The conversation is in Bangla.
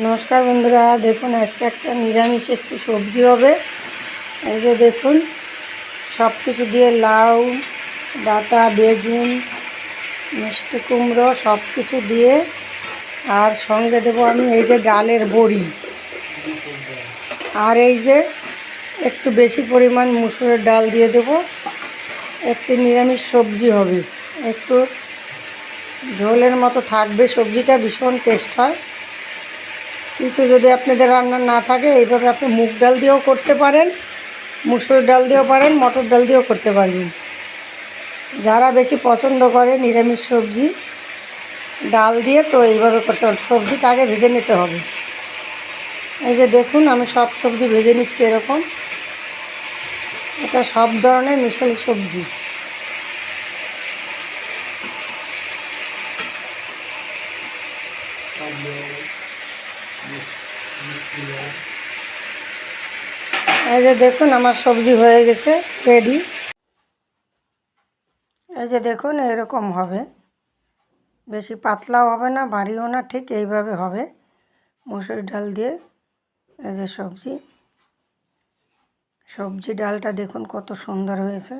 নমস্কার বন্ধুরা, দেখুন আজকে একটা নিরামিষ একটু সবজি হবে। এই যে দেখুন সব কিছু দিয়ে লাউ ডাটা বেগুন, মিষ্টি কুমড়ো সব কিছু দিয়ে, আর সঙ্গে দেবো আমি এই যে ডালের বড়ি। আর এই যে একটু বেশি পরিমাণ মুসুরের ডাল দিয়ে দেবো। একটি নিরামিষ সবজি হবে। একটু ঝোলের মতো থাকবে, সবজিটা ভীষণ টেস্ট হয়। কিছু যদি আপনাদের রান্না না থাকে, এইভাবে আপনি মুগ ডাল দিয়েও করতে পারেন, মুসুর ডাল দিয়েও পারেন, মটর ডাল দিয়েও করতে পারবেন। যারা বেশি পছন্দ করে নিরামিষ সবজি, ডাল দিয়ে তো এইভাবে করতে হবে, সবজিটা আগে ভেজে নিতে হবে। এই যে দেখুন, আমি সব সবজি ভেজে নিচ্ছি এরকম। এটা সব ধরনের মিশালি সবজি। এই যে দেখুন, আমার সবজি হয়ে গেছে রেডি এই যে দেখুন, এরকম হবে। বেশি পাতলাও হবে না ভারীও না, ঠিক এইভাবে হবে। মুসুর ডাল দিয়ে এই যে সবজি। সবজি ডালটা দেখুন কত সুন্দর হয়েছে।